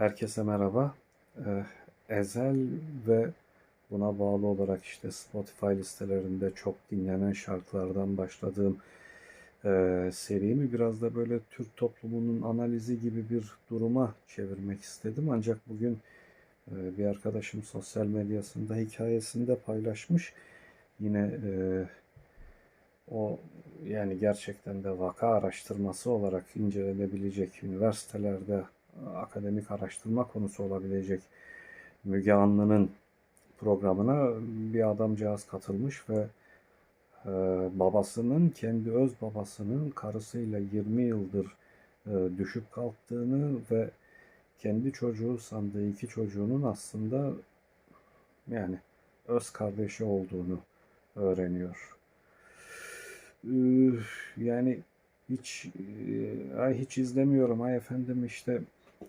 Herkese merhaba. Ee, Ezel ve buna bağlı olarak işte Spotify listelerinde çok dinlenen şarkılardan başladığım e, serimi biraz da böyle Türk toplumunun analizi gibi bir duruma çevirmek istedim. Ancak bugün e, bir arkadaşım sosyal medyasında hikayesinde paylaşmış. Yine e, o yani gerçekten de vaka araştırması olarak incelenebilecek üniversitelerde akademik araştırma konusu olabilecek Müge Anlı'nın programına bir adamcağız katılmış ve e, babasının kendi öz babasının karısıyla 20 yıldır e, düşüp kalktığını ve kendi çocuğu sandığı iki çocuğunun aslında yani öz kardeşi olduğunu öğreniyor. Yani hiç e, ay hiç izlemiyorum ay efendim işte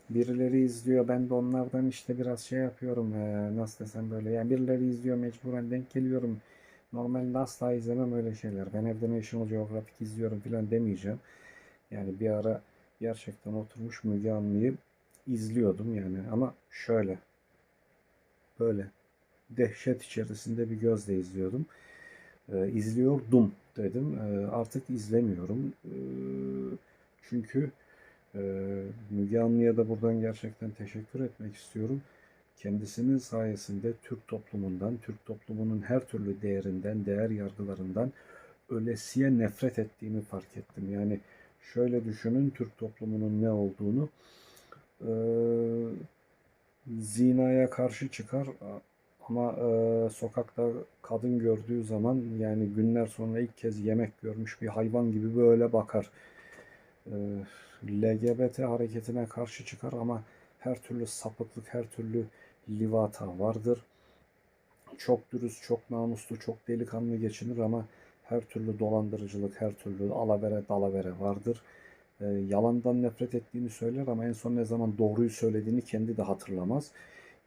birileri izliyor ben de onlardan işte biraz şey yapıyorum e, nasıl desem böyle. Yani birileri izliyor mecburen denk geliyorum. Normalde asla izlemem öyle şeyler. Ben evde National Geographic izliyorum filan demeyeceğim. Yani bir ara gerçekten oturmuş Müge Anlı'yı izliyordum yani. Ama şöyle böyle dehşet içerisinde bir gözle izliyordum. E, izliyordum dedim. E, artık izlemiyorum. E, çünkü e, Müge Anlı'ya da buradan gerçekten teşekkür etmek istiyorum. Kendisinin sayesinde Türk toplumundan, Türk toplumunun her türlü değerinden, değer yargılarından ölesiye nefret ettiğimi fark ettim. Yani şöyle düşünün Türk toplumunun ne olduğunu. E, zinaya karşı çıkar ama e, sokakta kadın gördüğü zaman yani günler sonra ilk kez yemek görmüş bir hayvan gibi böyle bakar. E, LGBT hareketine karşı çıkar ama her türlü sapıklık, her türlü livata vardır. Çok dürüst, çok namuslu, çok delikanlı geçinir ama her türlü dolandırıcılık, her türlü alavere dalavere vardır. E, yalandan nefret ettiğini söyler ama en son ne zaman doğruyu söylediğini kendi de hatırlamaz.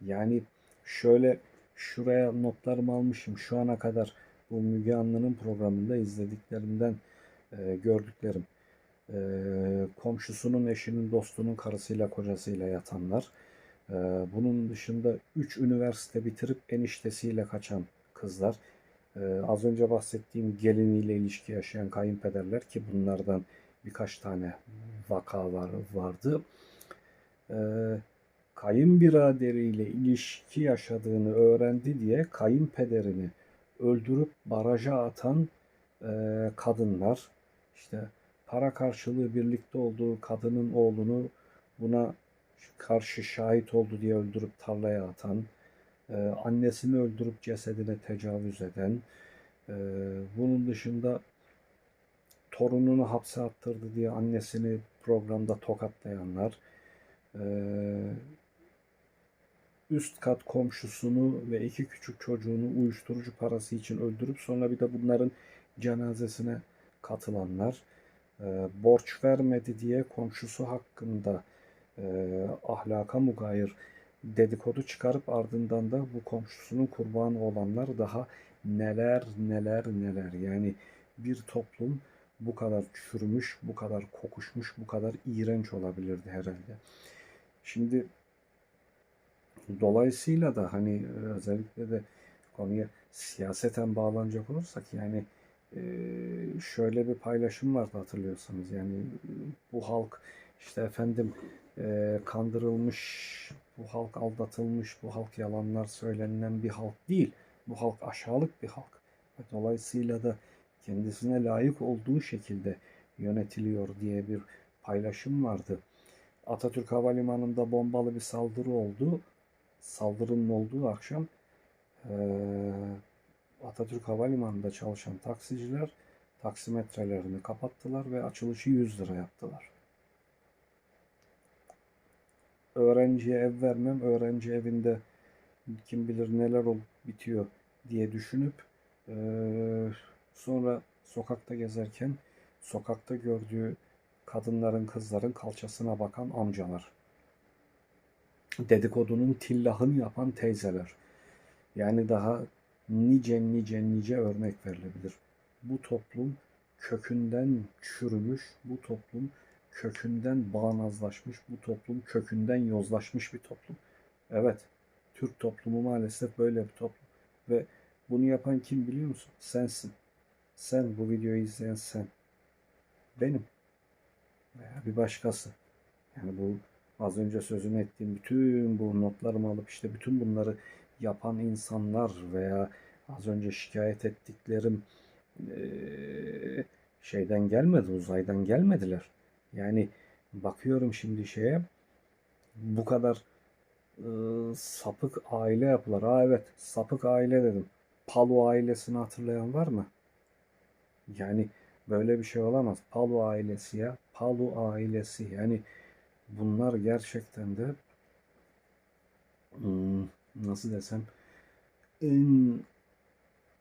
Yani şöyle Şuraya notlarımı almışım. Şu ana kadar bu Müge Anlı'nın programında izlediklerimden e, gördüklerim. E, komşusunun, eşinin, dostunun karısıyla, kocasıyla yatanlar. E, bunun dışında 3 üniversite bitirip eniştesiyle kaçan kızlar. E, az önce bahsettiğim geliniyle ilişki yaşayan kayınpederler ki bunlardan birkaç tane vaka var, vardı. E, kayınbiraderiyle ilişki yaşadığını öğrendi diye kayınpederini öldürüp baraja atan e, kadınlar, işte para karşılığı birlikte olduğu kadının oğlunu buna karşı şahit oldu diye öldürüp tarlaya atan, e, annesini öldürüp cesedine tecavüz eden, e, bunun dışında torununu hapse attırdı diye annesini programda tokatlayanlar, e, üst kat komşusunu ve iki küçük çocuğunu uyuşturucu parası için öldürüp sonra bir de bunların cenazesine katılanlar, e, borç vermedi diye komşusu hakkında e, ahlaka mugayir dedikodu çıkarıp ardından da bu komşusunun kurbanı olanlar daha neler neler neler yani bir toplum bu kadar çürümüş, bu kadar kokuşmuş, bu kadar iğrenç olabilirdi herhalde. Şimdi Dolayısıyla da hani e, özellikle de konuya siyaseten bağlanacak olursak yani şöyle bir paylaşım vardı hatırlıyorsanız yani bu halk işte efendim kandırılmış, bu halk aldatılmış, bu halk yalanlar söylenilen bir halk değil. Bu halk aşağılık bir halk. Dolayısıyla da kendisine layık olduğu şekilde yönetiliyor diye bir paylaşım vardı. Atatürk Havalimanı'nda bombalı bir saldırı oldu saldırının olduğu akşam e, Atatürk Havalimanı'nda çalışan taksiciler taksimetrelerini kapattılar ve açılışı 100 lira yaptılar. Öğrenciye ev vermem, öğrenci evinde kim bilir neler olup bitiyor diye düşünüp e, sonra sokakta gezerken sokakta gördüğü kadınların, kızların kalçasına bakan amcalar dedikodunun tillahını yapan teyzeler. Yani daha nice nice nice örnek verilebilir. Bu toplum kökünden çürümüş, bu toplum kökünden bağnazlaşmış, bu toplum kökünden yozlaşmış bir toplum. Evet, Türk toplumu maalesef böyle bir toplum. Ve bunu yapan kim biliyor musun? Sensin. Sen, bu videoyu izleyen sen. Benim. Veya bir başkası. Yani bu az önce sözünü ettiğim bütün bu notlarımı alıp işte bütün bunları yapan insanlar veya az önce şikayet ettiklerim şeyden gelmedi, uzaydan gelmediler. Yani bakıyorum şimdi şeye bu kadar sapık aile yapılar. Aa evet, sapık aile dedim. Palu ailesini hatırlayan var mı? Yani böyle bir şey olamaz. Palu ailesi ya. Palu ailesi. Yani bunlar gerçekten de hmm, nasıl desem en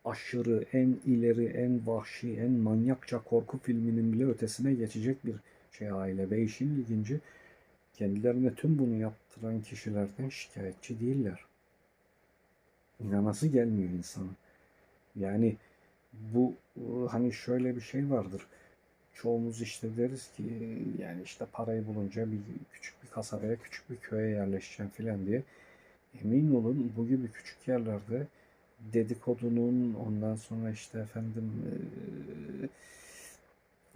aşırı, en ileri, en vahşi, en manyakça korku filminin bile ötesine geçecek bir şey aile. Ve işin ilginci kendilerine tüm bunu yaptıran kişilerden şikayetçi değiller. İnanası gelmiyor insanın. Yani bu e, hani şöyle bir şey vardır. Çoğumuz işte deriz ki yani işte parayı bulunca bir küçük bir kasabaya, küçük bir köye yerleşeceğim filan diye. Emin olun bu gibi küçük yerlerde dedikodunun ondan sonra işte efendim e,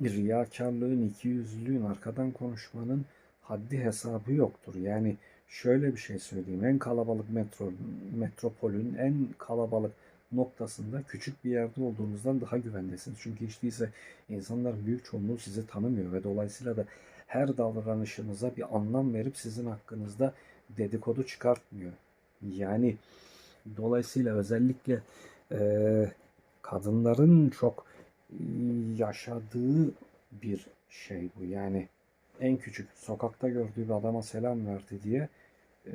riyakarlığın, ikiyüzlülüğün, arkadan konuşmanın haddi hesabı yoktur. Yani şöyle bir şey söyleyeyim. En kalabalık metro, metropolün en kalabalık noktasında küçük bir yerde olduğunuzdan daha güvendesiniz. Çünkü hiç değilse insanların büyük çoğunluğu sizi tanımıyor ve dolayısıyla da her davranışınıza bir anlam verip sizin hakkınızda dedikodu çıkartmıyor. Yani dolayısıyla özellikle e, kadınların çok yaşadığı bir şey bu. Yani en küçük sokakta gördüğü bir adama selam verdi diye e,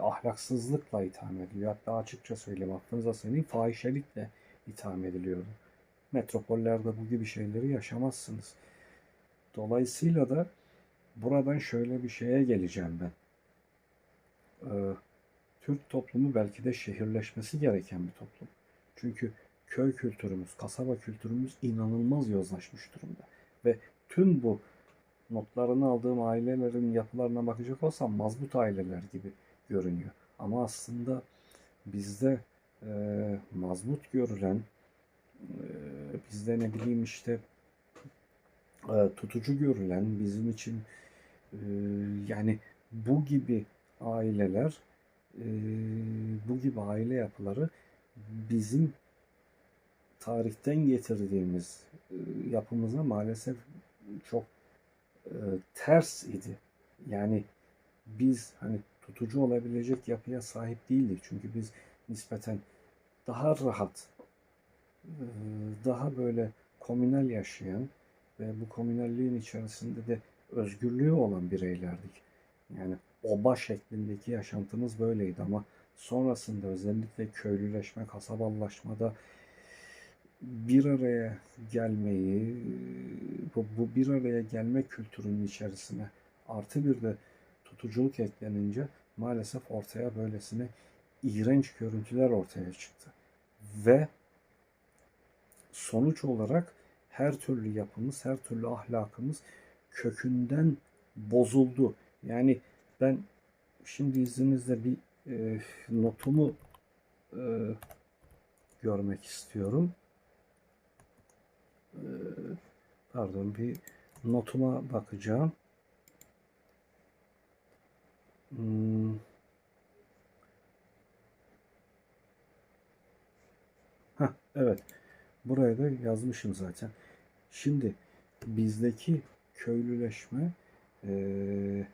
ahlaksızlıkla itham ediliyor. Hatta açıkça söyleyeyim aklınıza söyleyeyim fahişelikle itham ediliyor. Metropollerde bu gibi şeyleri yaşamazsınız. Dolayısıyla da buradan şöyle bir şeye geleceğim ben. Ee, Türk toplumu belki de şehirleşmesi gereken bir toplum. Çünkü köy kültürümüz, kasaba kültürümüz inanılmaz yozlaşmış durumda. Ve tüm bu notlarını aldığım ailelerin yapılarına bakacak olsam mazbut aileler gibi görünüyor. Ama aslında bizde e, mazbut görülen, e, bizde ne bileyim işte e, tutucu görülen, bizim için e, yani bu gibi aileler, bu gibi aile yapıları bizim tarihten getirdiğimiz e, yapımıza maalesef çok ters idi. Yani biz hani tutucu olabilecek yapıya sahip değildik. Çünkü biz nispeten daha rahat, daha böyle komünel yaşayan ve bu komünelliğin içerisinde de özgürlüğü olan bireylerdik. Yani oba şeklindeki yaşantımız böyleydi ama sonrasında özellikle köylüleşme, kasabalaşmada bir araya gelmeyi, bu, bu bir araya gelme kültürünün içerisine artı bir de tutuculuk eklenince maalesef ortaya böylesine iğrenç görüntüler ortaya çıktı. Ve sonuç olarak her türlü yapımız, her türlü ahlakımız kökünden bozuldu. Yani ben şimdi izninizle bir e, notumu e, görmek istiyorum. E, pardon bir notuma bakacağım. Hmm. Heh, evet. Buraya da yazmışım zaten. Şimdi bizdeki köylüleşme e,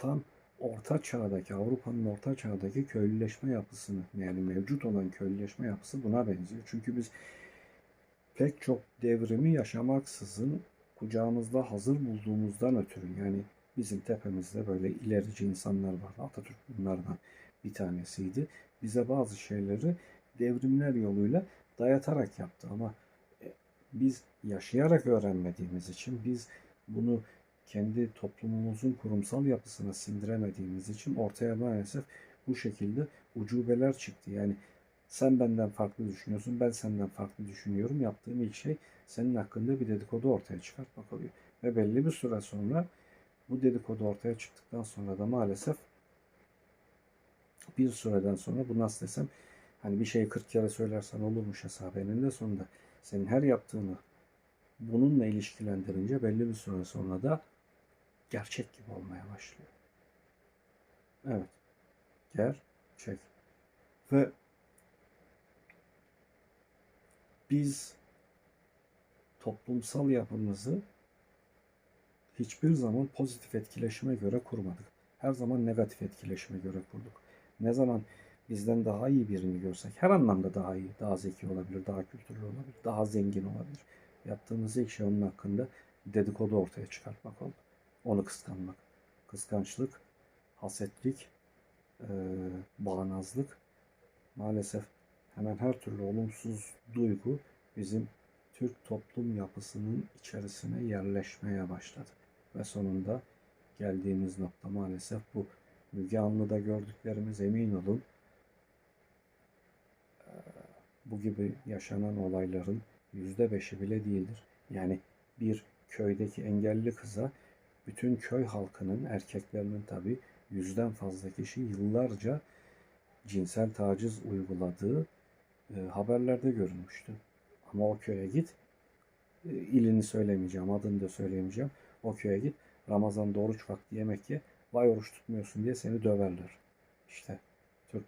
tam orta çağdaki Avrupa'nın orta çağdaki köylüleşme yapısını yani mevcut olan köylüleşme yapısı buna benziyor. Çünkü biz pek çok devrimi yaşamaksızın kucağımızda hazır bulduğumuzdan ötürü yani bizim tepemizde böyle ilerici insanlar var. Atatürk bunlardan bir tanesiydi. Bize bazı şeyleri devrimler yoluyla dayatarak yaptı ama e, biz yaşayarak öğrenmediğimiz için biz bunu kendi toplumumuzun kurumsal yapısına sindiremediğimiz için ortaya maalesef bu şekilde ucubeler çıktı. Yani sen benden farklı düşünüyorsun, ben senden farklı düşünüyorum. Yaptığım ilk şey senin hakkında bir dedikodu ortaya çıkartmak oluyor. Ve belli bir süre sonra bu dedikodu ortaya çıktıktan sonra da maalesef bir süreden sonra bu nasıl desem hani bir şeyi 40 kere söylersen olurmuş hesabı eninde sonunda senin her yaptığını bununla ilişkilendirince belli bir süre sonra da gerçek gibi olmaya başlıyor. Evet. Gerçek. Ve biz toplumsal yapımızı hiçbir zaman pozitif etkileşime göre kurmadık. Her zaman negatif etkileşime göre kurduk. Ne zaman bizden daha iyi birini görsek, her anlamda daha iyi, daha zeki olabilir, daha kültürlü olabilir, daha zengin olabilir. Yaptığımız ilk şey onun hakkında dedikodu ortaya çıkartmak oldu. Onu kıskanmak. Kıskançlık, hasetlik, e, bağnazlık maalesef hemen her türlü olumsuz duygu bizim Türk toplum yapısının içerisine yerleşmeye başladı. Ve sonunda geldiğimiz nokta maalesef bu. Müge Anlı'da gördüklerimiz emin olun e, bu gibi yaşanan olayların yüzde beşi bile değildir. Yani bir köydeki engelli kıza bütün köy halkının erkeklerinin tabi yüzden fazla kişi yıllarca cinsel taciz uyguladığı e, haberlerde görülmüştü. Ama o köye git, e, ilini söylemeyeceğim, adını da söylemeyeceğim. O köye git, Ramazan'da oruç vakti yemek ye, vay oruç tutmuyorsun diye seni döverler. İşte Türk,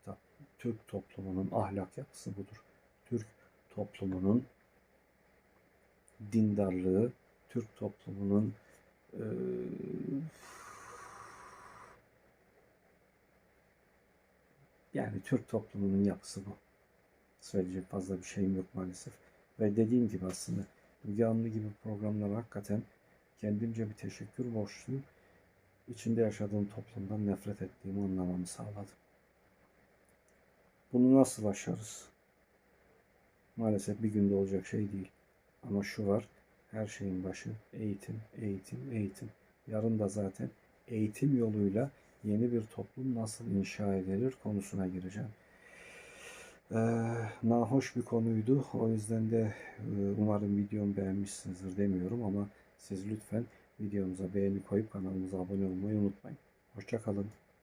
Türk toplumunun ahlak yapısı budur. Türk toplumunun dindarlığı, Türk toplumunun e, yani Türk toplumunun yapısı bu. Söyleyecek fazla bir şeyim yok maalesef. Ve dediğim gibi aslında Müge Anlı gibi programlar hakikaten kendimce bir teşekkür borçluyum. İçinde yaşadığım toplumdan nefret ettiğimi anlamamı sağladı. Bunu nasıl aşarız? Maalesef bir günde olacak şey değil. Ama şu var, her şeyin başı eğitim, eğitim, eğitim. Yarın da zaten eğitim yoluyla yeni bir toplum nasıl inşa edilir konusuna gireceğim. Ee, nahoş bir konuydu. O yüzden de e, umarım videomu beğenmişsinizdir demiyorum ama siz lütfen videomuza beğeni koyup kanalımıza abone olmayı unutmayın. Hoşçakalın.